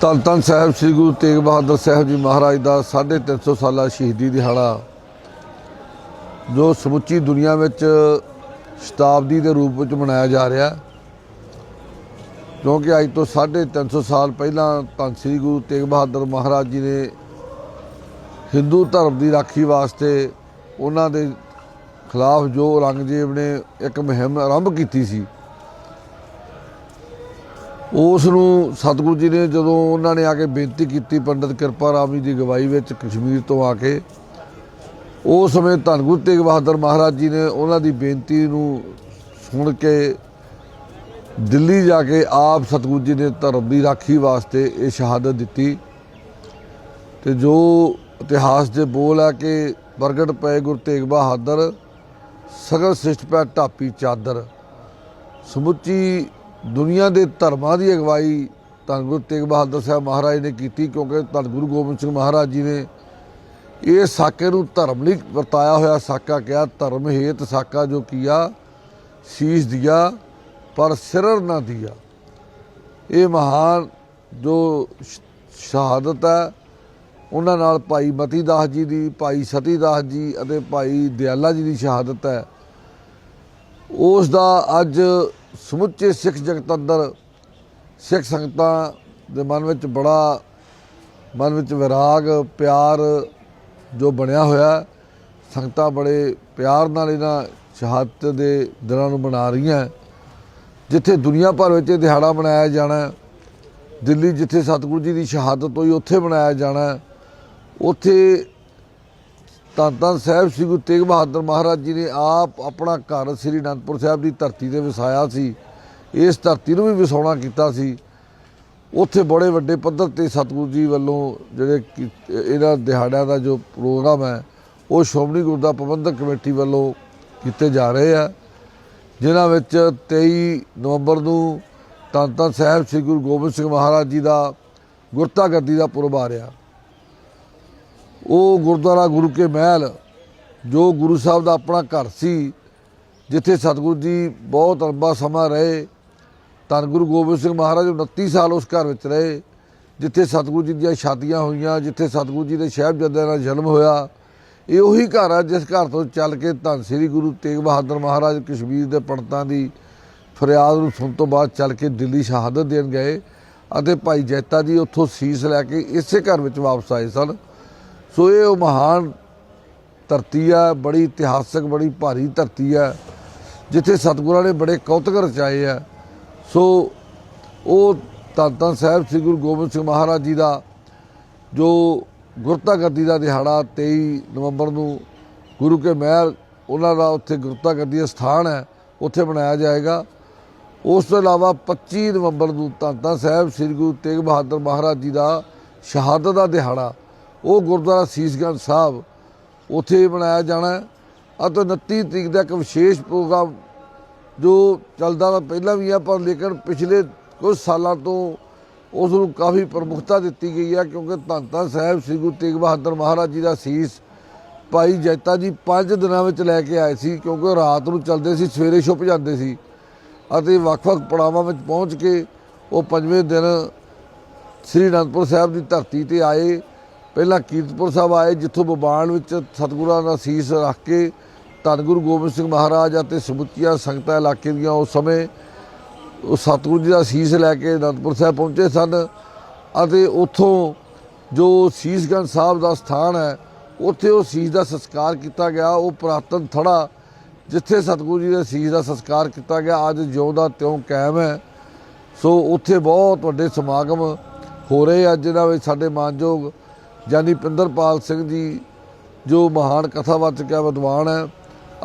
ਧੰਨ ਧੰਨ ਸਾਹਿਬ ਸ੍ਰੀ ਗੁਰੂ ਤੇਗ ਬਹਾਦਰ ਸਾਹਿਬ ਜੀ ਮਹਾਰਾਜ ਦਾ 350 ਸਾਲਾ ਸ਼ਹੀਦੀ ਦਿਹਾੜਾ, ਜੋ ਸਮੁੱਚੀ ਦੁਨੀਆ ਵਿੱਚ ਸ਼ਤਾਬਦੀ ਦੇ ਰੂਪ ਵਿੱਚ ਮਨਾਇਆ ਜਾ ਰਿਹਾ। ਕਿਉਂਕਿ ਅੱਜ ਤੋਂ 350 ਸਾਲ ਪਹਿਲਾਂ ਧੰਨ ਸ੍ਰੀ ਗੁਰੂ ਤੇਗ ਬਹਾਦਰ ਮਹਾਰਾਜ ਜੀ ਨੇ ਹਿੰਦੂ ਧਰਮ ਦੀ ਰਾਖੀ ਵਾਸਤੇ ਉਹਨਾਂ ਦੇ ਖਿਲਾਫ ਜੋ ਔਰੰਗਜ਼ੇਬ ਨੇ ਇੱਕ ਮੁਹਿੰਮ ਆਰੰਭ ਕੀਤੀ ਸੀ ਉਸ ਨੂੰ ਸਤਿਗੁਰੂ ਜੀ ਨੇ ਜਦੋਂ ਉਹਨਾਂ ਨੇ ਆ ਕੇ ਬੇਨਤੀ ਕੀਤੀ ਪੰਡਤ ਕਿਰਪਾ ਰਾਮ ਜੀ ਦੀ ਅਗਵਾਈ ਵਿੱਚ ਕਸ਼ਮੀਰ ਤੋਂ ਆ ਕੇ, ਉਸ ਸਮੇਂ ਧੰਨ ਗੁਰੂ ਤੇਗ ਬਹਾਦਰ ਮਹਾਰਾਜ ਜੀ ਨੇ ਉਹਨਾਂ ਦੀ ਬੇਨਤੀ ਨੂੰ ਸੁਣ ਕੇ ਦਿੱਲੀ ਜਾ ਕੇ ਆਪ ਸਤਿਗੁਰੂ ਜੀ ਨੇ ਧਰਮ ਦੀ ਰਾਖੀ ਵਾਸਤੇ ਇਹ ਸ਼ਹਾਦਤ ਦਿੱਤੀ। ਤੇ ਜੋ ਇਤਿਹਾਸ ਦੇ ਬੋਲ ਹੈ ਕਿ ਪ੍ਰਗਟ ਪਏ ਗੁਰੂ ਤੇਗ ਬਹਾਦਰ, ਸਗਲ ਸ੍ਰਿਸ਼ਟ ਪੈ ਢਾਪੀ ਚਾਦਰ, ਸਮੁੱਚੀ ਦੁਨੀਆ ਦੇ ਧਰਮਾਂ ਦੀ ਅਗਵਾਈ ਧੰਨ ਗੁਰੂ ਤੇਗ ਬਹਾਦਰ ਸਾਹਿਬ ਮਹਾਰਾਜ ਨੇ ਕੀਤੀ, ਕਿਉਂਕਿ ਧੰਨ ਗੁਰੂ ਗੋਬਿੰਦ ਸਿੰਘ ਮਹਾਰਾਜ ਜੀ ਨੇ ਇਹ ਸਾਕੇ ਨੂੰ ਧਰਮ ਲਈ ਵਰਤਾਇਆ ਹੋਇਆ ਸਾਕਾ ਕਿਹਾ, ਧਰਮ ਹੇਤ ਸਾਕਾ ਜੋ ਕੀਆ, ਸੀਸ ਦਿਆ, ਪਰ ਸਿਰਰ ਨਾ ਦਿਆ। ਇਹ ਮਹਾਨ ਜੋ ਸ਼ਹਾਦਤ ਹੈ, ਉਹਨਾਂ ਨਾਲ ਭਾਈ ਮਤੀ ਦਾਸ ਜੀ ਦੀ, ਭਾਈ ਸਤੀ ਦਾਸ ਜੀ ਅਤੇ ਭਾਈ ਦਿਆਲਾ ਜੀ ਦੀ ਸ਼ਹਾਦਤ ਹੈ। ਉਸ ਦਾ ਅੱਜ ਸਮੁੱਚੇ ਸਿੱਖ ਜਗਤ ਅੰਦਰ ਸਿੱਖ ਸੰਗਤਾਂ ਦੇ ਮਨ ਵਿੱਚ ਬੜਾ ਮਨ ਵਿੱਚ ਵਿਰਾਗ, ਪਿਆਰ ਜੋ ਬਣਿਆ ਹੋਇਆ, ਸੰਗਤਾਂ ਬੜੇ ਪਿਆਰ ਨਾਲ ਇਹਨਾਂ ਸ਼ਹਾਦਤ ਦੇ ਦਿਨਾਂ ਨੂੰ ਮਨਾ ਰਹੀਆਂ। ਜਿੱਥੇ ਦੁਨੀਆ ਭਰ ਵਿੱਚ ਇਹ ਦਿਹਾੜਾ ਮਨਾਇਆ ਜਾਣਾ, ਦਿੱਲੀ ਜਿੱਥੇ ਸਤਿਗੁਰੂ ਜੀ ਦੀ ਸ਼ਹਾਦਤ ਹੋਈ, ਉੱਥੇ ਮਨਾਇਆ ਜਾਣਾ, ਉੱਥੇ ਧੰਨ ਧੰਨ ਸਾਹਿਬ ਸ੍ਰੀ ਗੁਰੂ ਤੇਗ ਬਹਾਦਰ ਮਹਾਰਾਜ ਜੀ ਨੇ ਆਪ ਆਪਣਾ ਘਰ ਸ੍ਰੀ ਅਨੰਦਪੁਰ ਸਾਹਿਬ ਦੀ ਧਰਤੀ ਤੇ ਵਸਾਇਆ ਸੀ। ਇਸ ਧਰਤੀ ਨੂੰ ਵੀ ਵਸਾਉਣਾ ਕੀਤਾ ਸੀ। ਉੱਥੇ ਬੜੇ ਵੱਡੇ ਪੱਧਰ ਤੇ ਸਤਿਗੁਰੂ ਜੀ ਵੱਲੋਂ ਜਿਹੜੇ ਕੀ- ਇਹਨਾਂ ਦਿਹਾੜਿਆਂ ਦਾ ਜੋ ਪ੍ਰੋਗਰਾਮ ਹੈ, ਉਹ ਸ਼੍ਰੋਮਣੀ ਗੁਰਦੁਆਰਾ ਪ੍ਰਬੰਧਕ ਕਮੇਟੀ ਵੱਲੋਂ ਕੀਤੇ ਜਾ ਰਹੇ ਆ। ਜਿਨ੍ਹਾਂ ਵਿੱਚ 23 ਨਵੰਬਰ ਨੂੰ ਧੰਨ ਧੰਨ ਸਾਹਿਬ ਸ੍ਰੀ ਗੁਰੂ ਗੋਬਿੰਦ ਸਿੰਘ ਮਹਾਰਾਜ ਜੀ ਦਾ ਗੁਰਤਾ ਗੱਦੀ ਦਾ ਪੁਰਬ ਆ ਰਿਹਾ। ਉਹ ਗੁਰਦੁਆਰਾ ਗੁਰੂ ਕੇ ਮਹਿਲ, ਜੋ ਗੁਰੂ ਸਾਹਿਬ ਦਾ ਆਪਣਾ ਘਰ ਸੀ, ਜਿੱਥੇ ਸਤਿਗੁਰੂ ਜੀ ਬਹੁਤ ਲੰਬਾ ਸਮਾਂ ਰਹੇ, ਧੰਨ ਗੁਰੂ ਗੋਬਿੰਦ ਸਿੰਘ ਮਹਾਰਾਜ 29 ਸਾਲ ਉਸ ਘਰ ਵਿੱਚ ਰਹੇ, ਜਿੱਥੇ ਸਤਿਗੁਰੂ ਜੀ ਦੀਆਂ ਸ਼ਾਦੀਆਂ ਹੋਈਆਂ, ਜਿੱਥੇ ਸਤਿਗੁਰੂ ਜੀ ਦੇ ਸਾਹਿਬਜ਼ਾਦਿਆਂ ਦਾ ਜਨਮ ਹੋਇਆ। ਇਹ ਉਹੀ ਘਰ ਆ ਜਿਸ ਘਰ ਤੋਂ ਚੱਲ ਕੇ ਧੰਨ ਸ੍ਰੀ ਗੁਰੂ ਤੇਗ ਬਹਾਦਰ ਮਹਾਰਾਜ ਕਸ਼ਮੀਰ ਦੇ ਪੰਡਤਾਂ ਦੀ ਫਰਿਆਦ ਨੂੰ ਸੁਣ ਤੋਂ ਬਾਅਦ ਚੱਲ ਕੇ ਦਿੱਲੀ ਸ਼ਹਾਦਤ ਦੇਣ ਗਏ ਅਤੇ ਭਾਈ ਜੈਤਾ ਜੀ ਉੱਥੋਂ ਸੀਸ ਲੈ ਕੇ ਇਸੇ ਘਰ ਵਿੱਚ ਵਾਪਸ ਆਏ ਸਨ। ਸੋ ਇਹ ਉਹ ਮਹਾਨ ਧਰਤੀ ਆ, ਬੜੀ ਇਤਿਹਾਸਕ, ਬੜੀ ਭਾਰੀ ਧਰਤੀ ਆ, ਜਿੱਥੇ ਸਤਿਗੁਰਾਂ ਨੇ ਬੜੇ ਕੌਤਕ ਰਚਾਏ ਆ। ਸੋ ਉਹ ਧੰਨ ਧੰਨ ਸਾਹਿਬ ਸ੍ਰੀ ਗੁਰੂ ਗੋਬਿੰਦ ਸਿੰਘ ਮਹਾਰਾਜ ਜੀ ਦਾ, ਜੋ ਗੁਰਤਾ ਗੱਦੀ ਦਾ ਦਿਹਾੜਾ 23 ਨਵੰਬਰ ਨੂੰ ਗੁਰੂ ਕੇ ਮਹਿਲ, ਉਹਨਾਂ ਦਾ ਉੱਥੇ ਗੁਰਤਾਗੱਦੀ ਦਾ ਸਥਾਨ ਹੈ, ਉੱਥੇ ਮਨਾਇਆ ਜਾਏਗਾ। ਉਸ ਤੋਂ ਇਲਾਵਾ 25 ਨਵੰਬਰ ਨੂੰ ਧੰਨ ਧੰਨ ਸਾਹਿਬ ਸ੍ਰੀ ਗੁਰੂ ਤੇਗ ਬਹਾਦਰ ਮਹਾਰਾਜ ਜੀ ਦਾ ਸ਼ਹਾਦਤ ਦਾ ਦਿਹਾੜਾ ਉਹ ਗੁਰਦੁਆਰਾ ਸੀਸਗੰਜ ਸਾਹਿਬ, ਉੱਥੇ ਮਨਾਇਆ ਜਾਣਾ ਅਤੇ 29 ਤਰੀਕ ਦਾ ਇੱਕ ਵਿਸ਼ੇਸ਼ ਪ੍ਰੋਗਰਾਮ ਜੋ ਚੱਲਦਾ ਤਾਂ ਪਹਿਲਾਂ ਵੀ ਆ ਪਰ ਲੇਕਿਨ ਪਿਛਲੇ ਕੁਝ ਸਾਲਾਂ ਤੋਂ ਉਸ ਨੂੰ ਕਾਫੀ ਪ੍ਰਮੁਖਤਾ ਦਿੱਤੀ ਗਈ ਹੈ ਕਿਉਂਕਿ ਧੰਨ ਧੰਨ ਸਾਹਿਬ ਸ੍ਰੀ ਗੁਰੂ ਤੇਗ ਬਹਾਦਰ ਮਹਾਰਾਜ ਜੀ ਦਾ ਸੀਸ ਭਾਈ ਜੈਤਾ ਜੀ 5 ਦਿਨਾਂ ਵਿੱਚ ਲੈ ਕੇ ਆਏ ਸੀ, ਕਿਉਂਕਿ ਉਹ ਰਾਤ ਨੂੰ ਚੱਲਦੇ ਸੀ, ਸਵੇਰੇ ਛੁਪ ਜਾਂਦੇ ਸੀ। ਅਤੇ ਵੱਖ-ਵੱਖ ਪੜਾਵਾਂ ਵਿੱਚ ਪਹੁੰਚ ਕੇ ਉਹ ਪੰਜਵੇਂ ਦਿਨ ਸ੍ਰੀ ਅਨੰਦਪੁਰ ਸਾਹਿਬ ਦੀ ਧਰਤੀ ਤੇ ਆਏ। ਪਹਿਲਾਂ ਕੀਰਤਪੁਰ ਸਾਹਿਬ ਆਏ, ਜਿੱਥੋਂ ਬਬਾਨ ਵਿੱਚ ਸਤਿਗੁਰਾਂ ਦਾ ਸੀਸ ਰੱਖ ਕੇ ਧੰਨ ਗੁਰੂ ਗੋਬਿੰਦ ਸਿੰਘ ਮਹਾਰਾਜ ਅਤੇ ਸਮੁੱਚੀਆਂ ਸੰਗਤਾਂ ਇਲਾਕੇ ਦੀਆਂ ਉਸ ਸਮੇਂ ਉਹ ਸਤਿਗੁਰੂ ਜੀ ਦਾ ਸੀਸ ਲੈ ਕੇ ਅਨੰਦਪੁਰ ਸਾਹਿਬ ਪਹੁੰਚੇ ਸਨ ਅਤੇ ਉੱਥੋਂ ਜੋ ਸੀਸਗੰਜ ਸਾਹਿਬ ਦਾ ਸਥਾਨ ਹੈ, ਉੱਥੇ ਉਹ ਸੀਸ ਦਾ ਸੰਸਕਾਰ ਕੀਤਾ ਗਿਆ। ਉਹ ਪੁਰਾਤਨ ਥੜਾ ਜਿੱਥੇ ਸਤਿਗੁਰੂ ਜੀ ਦੇ ਸੀਸ ਦਾ ਸੰਸਕਾਰ ਕੀਤਾ ਗਿਆ, ਅੱਜ ਜਿਉਂਦਾ ਤਿਉਂ ਕਾਇਮ ਹੈ। ਸੋ ਉੱਥੇ ਬਹੁਤ ਵੱਡੇ ਸਮਾਗਮ ਹੋ ਰਹੇ ਆ, ਜਿਨ੍ਹਾਂ ਵਿੱਚ ਸਾਡੇ ਮਾਨਯੋਗ ਜਾਨੀ ਪਿੰਦਰਪਾਲ ਸਿੰਘ ਜੀ, ਜੋ ਮਹਾਨ ਕਥਾਵਾਚਕ ਹੈ, ਵਿਦਵਾਨ ਹੈ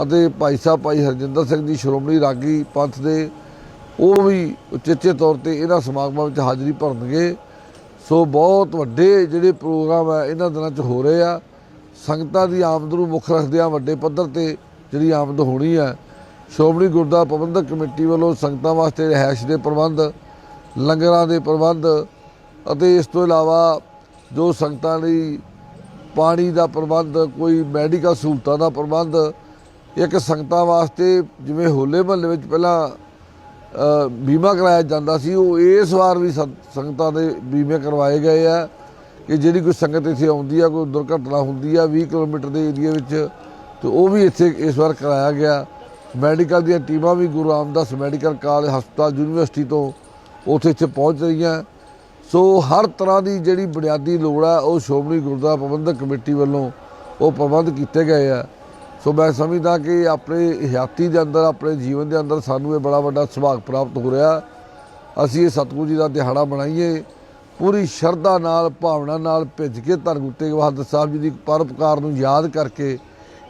ਅਤੇ ਭਾਈ ਸਾਹਿਬ, ਭਾਈ ਹਰਜਿੰਦਰ ਸਿੰਘ ਜੀ, ਸ਼੍ਰੋਮਣੀ ਰਾਗੀ ਪੰਥ ਦੇ, ਉਹ ਵੀ ਉਚੇਚੇ ਤੌਰ ਤੇ ਇਹਨਾਂ ਸਮਾਗਮਾਂ ਵਿੱਚ ਹਾਜ਼ਰੀ ਭਰਨਗੇ। ਸੋ ਬਹੁਤ ਵੱਡੇ ਜਿਹੜੇ ਪ੍ਰੋਗਰਾਮ ਹੈ, ਇਹਨਾਂ ਦਿਨਾਂ 'ਚ ਹੋ ਰਹੇ ਆ। ਸੰਗਤਾਂ ਦੀ ਆਮਦ ਨੂੰ ਮੁੱਖ ਰੱਖਦਿਆਂ ਵੱਡੇ ਪੱਧਰ ਤੇ ਜਿਹੜੀ ਆਮਦ ਹੋਣੀ ਹੈ, ਸ਼੍ਰੋਮਣੀ ਗੁਰਦੁਆਰਾ ਪ੍ਰਬੰਧਕ ਕਮੇਟੀ ਵੱਲੋਂ ਸੰਗਤਾਂ ਵਾਸਤੇ ਰਿਹਾਇਸ਼ ਦੇ ਪ੍ਰਬੰਧ, ਲੰਗਰਾਂ ਦੇ ਪ੍ਰਬੰਧ ਅਤੇ ਇਸ ਤੋਂ ਇਲਾਵਾ ਜੋ ਸੰਗਤਾਂ ਲਈ ਪਾਣੀ ਦਾ ਪ੍ਰਬੰਧ, ਕੋਈ ਮੈਡੀਕਲ ਸਹੂਲਤਾਂ ਦਾ ਪ੍ਰਬੰਧ, ਇੱਕ ਸੰਗਤਾਂ ਵਾਸਤੇ ਜਿਵੇਂ ਹੋਲੇ ਮਹੱਲੇ ਵਿੱਚ ਪਹਿਲਾਂ ਬੀਮਾ ਕਰਾਇਆ ਜਾਂਦਾ ਸੀ, ਉਹ ਇਸ ਵਾਰ ਵੀ ਸੰ- ਸੰਗਤਾਂ ਦੇ ਬੀਮੇ ਕਰਵਾਏ ਗਏ ਆ ਕਿ ਜਿਹੜੀ ਕੋਈ ਸੰਗਤ ਇੱਥੇ ਆਉਂਦੀ ਆ, ਕੋਈ ਦੁਰਘਟਨਾ ਹੁੰਦੀ ਆ 20 ਕਿਲੋਮੀਟਰ ਦੇ ਏਰੀਆ ਵਿੱਚ, ਤੇ ਉਹ ਵੀ ਇੱਥੇ ਇਸ ਵਾਰ ਕਰਾਇਆ ਗਿਆ। ਮੈਡੀਕਲ ਦੀਆਂ ਟੀਮਾਂ ਵੀ ਗੁਰੂ ਰਾਮਦਾਸ ਮੈਡੀਕਲ ਕਾਲਜ ਹਸਪਤਾਲ ਯੂਨੀਵਰਸਿਟੀ ਤੋਂ ਉੱਥੇ ਇੱਥੇ ਪਹੁੰਚ ਰਹੀਆਂ। ਸੋ ਹਰ ਤਰ੍ਹਾਂ ਦੀ ਜਿਹੜੀ ਬੁਨਿਆਦੀ ਲੋੜ ਆ, ਉਹ ਸ਼੍ਰੋਮਣੀ ਗੁਰਦੁਆਰਾ ਪ੍ਰਬੰਧਕ ਕਮੇਟੀ ਵੱਲੋਂ ਉਹ ਪ੍ਰਬੰਧ ਕੀਤੇ ਗਏ ਆ। ਸੋ ਮੈਂ ਸਮਝਦਾ ਕਿ ਆਪਣੇ ਹਯਾਤੀ ਦੇ ਅੰਦਰ, ਆਪਣੇ ਜੀਵਨ ਦੇ ਅੰਦਰ ਸਾਨੂੰ ਇਹ ਬੜਾ ਵੱਡਾ ਸੁਭਾਗ ਪ੍ਰਾਪਤ ਹੋ ਰਿਹਾ। ਅਸੀਂ ਇਹ ਸਤਿਗੁਰੂ ਜੀ ਦਾ ਦਿਹਾੜਾ ਮਨਾਈਏ। ਪੂਰੀ ਸ਼ਰਧਾ ਨਾਲ, ਭਾਵਨਾ ਨਾਲ ਭਿੱਜ ਕੇ ਧੰਨ ਗੁਰੂ ਤੇਗ ਬਹਾਦਰ ਸਾਹਿਬ ਜੀ ਦੀ ਪਰਪਕਾਰ ਨੂੰ ਯਾਦ ਕਰਕੇ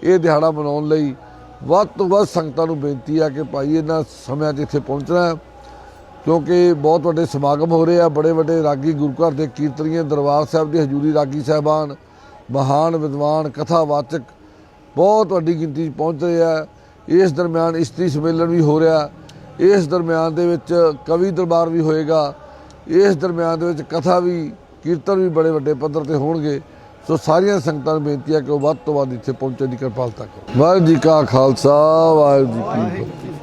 ਇਹ ਦਿਹਾੜਾ ਮਨਾਉਣ ਲਈ ਵੱਧ ਤੋਂ ਵੱਧ ਸੰਗਤਾਂ ਨੂੰ ਬੇਨਤੀ ਆ ਕਿ ਭਾਈ ਇਹਨਾਂ ਸਮਿਆਂ 'ਚ ਇੱਥੇ ਪਹੁੰਚਣਾ ਕਿਉਂਕਿ ਬਹੁਤ ਵੱਡੇ ਸਮਾਗਮ ਹੋ ਰਹੇ ਆ, ਬੜੇ ਵੱਡੇ ਰਾਗੀ ਗੁਰੂ ਘਰ ਦੇ ਕੀਰਤਨੀਏ, ਦਰਬਾਰ ਸਾਹਿਬ ਦੇ ਹਜੂਰੀ ਰਾਗੀ ਸਾਹਿਬਾਨ, ਮਹਾਨ ਵਿਦਵਾਨ, ਕਥਾਵਾਚਕ, ਬਹੁਤ ਵੱਡੀ ਗਿਣਤੀ 'ਚ ਪਹੁੰਚ ਰਹੇ ਆ। ਇਸ ਦਰਮਿਆਨ ਇਸਤਰੀ ਸੰਮੇਲਨ ਵੀ ਹੋ ਰਿਹਾ। ਇਸ ਦਰਮਿਆਨ ਦੇ ਵਿੱਚ ਕਵੀ ਦਰਬਾਰ ਵੀ ਹੋਏਗਾ। ਇਸ ਦਰਮਿਆਨ ਦੇ ਵਿੱਚ ਕਥਾ ਵੀ, ਕੀਰਤਨ ਵੀ ਬੜੇ ਵੱਡੇ ਪੱਧਰ ਤੇ ਹੋਣਗੇ। ਸੋ ਸਾਰੀਆਂ ਸੰਗਤਾਂ ਨੂੰ ਬੇਨਤੀ ਹੈ ਕਿ ਉਹ ਵੱਧ ਤੋਂ ਵੱਧ ਇੱਥੇ ਪਹੁੰਚਣ ਦੀ ਕਿਰਪਾਲਤਾ ਕਰੋ। ਵਾਹਿਗੁਰੂ ਜੀ ਕਾ ਖਾਲਸਾ, ਵਾਹਿਗੁਰੂ ਜੀ ਕੀ ਫਤਿਹ।